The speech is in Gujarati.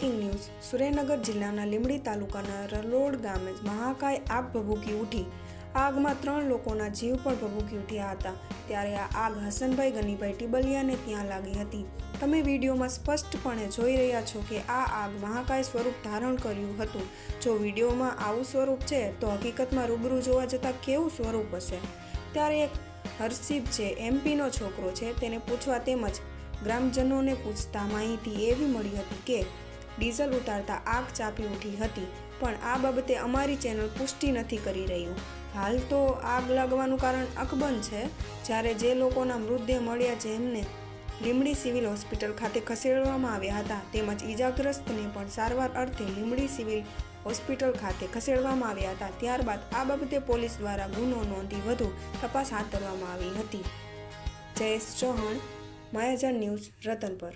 જિલ્લાના લીંબડી તાલુકાના રલોડ ગામે મહાકાય આગ ભભૂકી ઉઠી. આગમાં ત્રણ લોકોના જીવ પણ ભભૂકી ઉઠ્યા હતા. ત્યારે આ આગ હસનભાઈ, ગનીભાઈ ટીબલિયાને ત્યાં લાગી હતી. તમે વિડીયોમાં સ્પષ્ટપણે જોઈ રહ્યા છો કે આ આગ મહાકાય સ્વરૂપ ધારણ કર્યું હતું. જો વિડીયોમાં આવું સ્વરૂપ છે, તો હકીકતમાં રૂબરૂ જોવા જતાં કેવું સ્વરૂપ હશે? ત્યારે એક હર્ષિપ છે એમપીનો છોકરો છે, તેને પૂછવા તેમજ ગ્રામજનોને પૂછતા માહિતી એવી મળી હતી કે ડીઝલ ઉતારતા આગ ચાપી ઉઠી હતી, પણ આ બાબતે અમારી ચેનલ પુષ્ટિ નથી કરી રહ્યું. હાલ તો આગ લાગવાનું કારણ અકબંધ છે, જ્યારે જે લોકોના મૃતદેહ મળ્યા જેમને લીમડી સિવિલ હોસ્પિટલ ખાતે ખસેડવામાં આવ્યા હતા, તેમજ ઈજાગ્રસ્તને પણ સારવાર અર્થે લીમડી સિવિલ હોસ્પિટલ ખાતે ખસેડવામાં આવ્યા હતા. ત્યારબાદ આ બાબતે પોલીસ દ્વારા ગુનો નોંધી વધુ તપાસ હાથ ધરવામાં આવી હતી. જયેશ ચૌહાણ, માયાજાન ન્યૂઝ, રતનપર.